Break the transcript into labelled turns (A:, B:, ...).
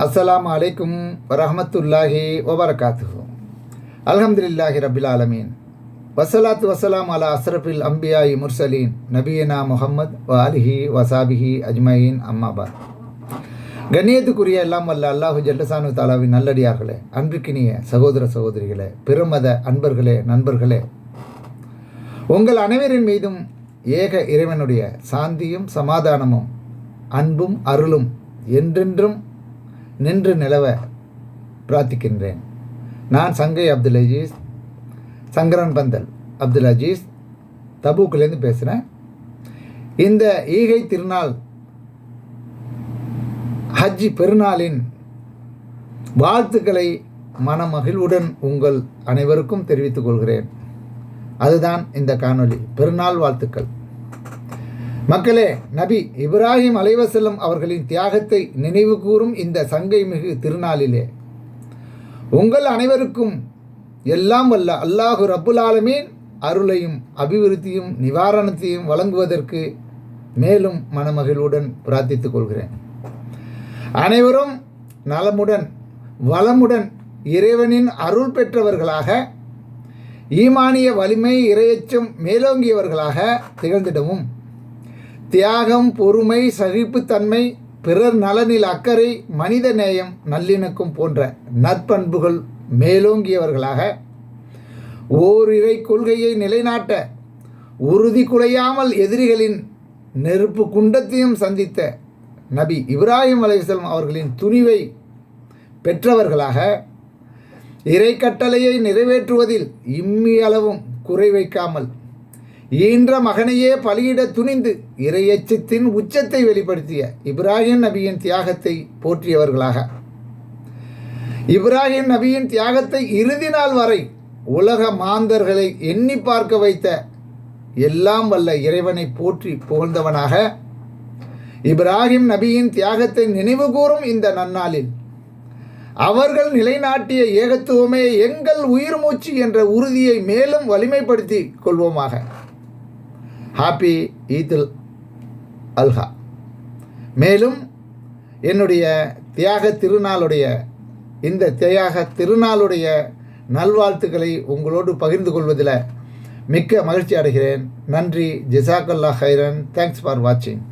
A: அஸ்லாம் அலைக்கும் வரஹமத்துல்லாஹி வபரகாத்துஹு அல்ஹம்துலில்லாஹி ரபில் ஆலமீன் வசலாத் வசலாம் அலா அஸ்ரஃபில் அம்பியாயி முர்சலீன் நபியனா முஹம்மத் வ அலிஹி வசாபிஹி அஜ்மயின் அம்மாபாத் கண்ணியத்துக்குரிய எல்லாம் வல்ல அல்லாஹு ஜல்லசானு தாலாவின் நல்லடியார்களே அன்றுக்கினிய சகோதர சகோதரிகளே பெருமத அன்பர்களே நண்பர்களே. உங்கள் அனைவரின் மீதும் ஏக இறைவனுடைய சாந்தியும் சமாதானமும் அன்பும் அருளும் என்றென்றும் நின்று நிலவ பிரார்த்திக்கின்றேன். நான் சங்கை அப்துல் அஜீஸ் சங்கரன் பந்தல் அப்துல் அஜீஸ் தபூக்கிலேருந்து பேசுகிறேன் இந்த ஈகை திருநாள் ஹஜ்ஜி பெருநாளின் வாழ்த்துக்களை மனமகிழ்வுடன் உங்கள் அனைவருக்கும் தெரிவித்துக் கொள்கிறேன். அதுதான் இந்த காணொளி. பெருநாள் வாழ்த்துக்கள். மக்களே நபி இப்ராஹிம் அலைவசல்லம் அவர்களின் தியாகத்தை நினைவு கூறும் இந்த சங்கை மிகு திருநாளிலே. உங்கள் அனைவருக்கும் எல்லாம் வல்ல அல்லாஹு ரப்புல் ஆலமீன் அருளையும் அபிவிருத்தியும் நிவாரணத்தையும் வழங்குவதற்கு மேலும் மனமகிழ்வுடன் பிரார்த்தித்துக் கொள்கிறேன். அனைவரும் நலமுடன் வளமுடன் இறைவனின் அருள் பெற்றவர்களாக ஈமானிய வலிமை இரையச்சம் மேலோங்கியவர்களாக திகழ்ந்திடவும். தியாகம் பொறுமை சகிப்புத்தன்மை பிறர் நலனில் அக்கறை மனித நேயம் நல்லிணக்கம் போன்ற நற்பண்புகள் மேலோங்கியவர்களாக ஓரிரை கொள்கையை நிலைநாட்ட உறுதி குலையாமல் எதிரிகளின் நெருப்பு குண்டத்தையும் சந்தித்த நபி இப்ராஹிம் அலைஹிஸ்ஸலாம் அவர்களின் துணிவை பெற்றவர்களாக இறை கட்டளையை நிறைவேற்றுவதில் இம்மி அளவும் குறை வைக்காமல் ஈன்ற மகனையே பலியிட துணிந்து இறையச்சத்தின் உச்சத்தை வெளிப்படுத்திய இப்ராஹிம் நபியின் தியாகத்தை போற்றியவர்களாக. இப்ராஹிம் நபியின் தியாகத்தை இறுதி நாள் வரை உலக மாந்தர்களை எண்ணி பார்க்க வைத்த எல்லாம் வல்ல இறைவனை போற்றி புகழ்ந்தவனாக இப்ராஹிம் நபியின் தியாகத்தை நினைவுகூரும் இந்த நன்னாளில் அவர்கள் நிலைநாட்டிய ஏகத்துவமே எங்கள் உயிர் மூச்சு என்ற உறுதியை மேலும் வலிமைப்படுத்தி கொள்வோமாக. ஹாப்பி ஈதுல் அல்ஹா மேலும் என்னுடைய தியாக திருநாளுடைய இந்த தியாக திருநாளுடைய நல்வாழ்த்துக்களை உங்களோடு பகிர்ந்து கொள்வதில் மிக்க மகிழ்ச்சி அடைகிறேன். நன்றி. ஜிசாக்கல்லா ஹைரன். தேங்க்ஸ் ஃபார் வாட்சிங்